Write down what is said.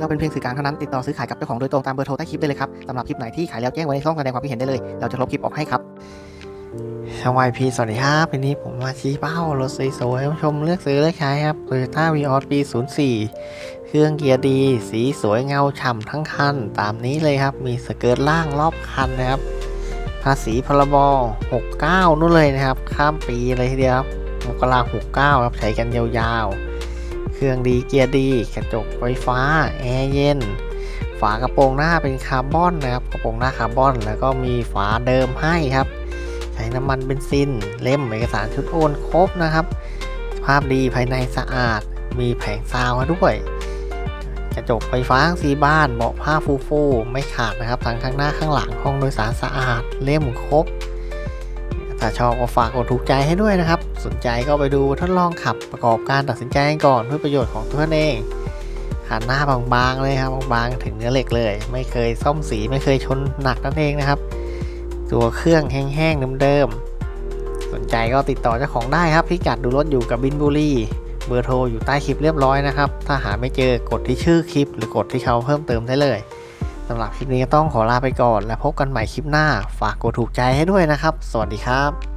เราเป็นเพียงสื่อกลางเท่านั้นติดต่อซื้อขายกับเจ้าของโดยตรงตามเบอร์โทรใต้คลิปได้เลยครับสำหรับคลิปไหนที่ขายแล้วแจ้งไว้ในช่องแสดงความคิดเห็นได้เลย เราจะลบคลิปออกให้ครับสวัสดีสวัสดีครับวันนี้ผมมาชี้เป้ารถสวยๆให้ผู้ชมเลือกซื้อเลือกใช้ครับ Toyota v ีออปี 04 เครื่องเกียร์ดี สีสวยเงาฉ่ำทั้งคัน ตามนี้เลยครับ มีสเกิร์ตล่างรอบคันนะครับ ภาษีพรบ 69 นู่นเลยนะครับ ข้ามปีเลยทีเดียวครับมกรา69 ครับ ใช้กันยาวๆ เครื่องดีเกียร์ดี กระจกไฟฟ้า แอร์เย็น ฝากระโปรงหน้าเป็นคาร์บอนนะครับ กระโปรงหน้าคาร์บอน แล้วก็มีฝาเดิมให้ครับ ใช้น้ำมันเบนซิน เล่มเอกสารชุดโอนครบนะครับภาพดีภายในสะอาด มีแผงซาวมาด้วย กระจกไฟฟ้าสีบ้าน เบาะผ้าฟูฟูไม่ขาดนะครับ ทั้งข้างหน้าข้างหลัง ห้องโดยสารสะอาด เล่มครบ ถ้าชอบก็ฝากกดถูกใจให้ด้วยนะครับ สนใจก็ไปดูทดลองขับประกอบการตัดสินใจกันก่อนเพื่อประโยชน์ของตัวเองขาหน้าบางๆเลยครับบางๆถึงเนื้อเหล็กเลย ไม่เคยซ่อมสีไม่เคยชนหนักนั่นเองนะครับ ตัวเครื่องแห้งๆเดิมๆสนใจก็ติดต่อเจ้าของได้ครับพิกัดดูรถอยู่กับบินบุรีเบอร์โทรอยู่ใต้คลิปเรียบร้อยนะครับ ถ้าหาไม่เจอกดที่ชื่อคลิป หรือกดที่เขาเพิ่มเติมได้เลย สำหรับคลิปนี้ต้องขอลาไปก่อน และพบกันใหม่คลิปหน้า ฝากกดถูกใจให้ด้วยนะครับ สวัสดีครับ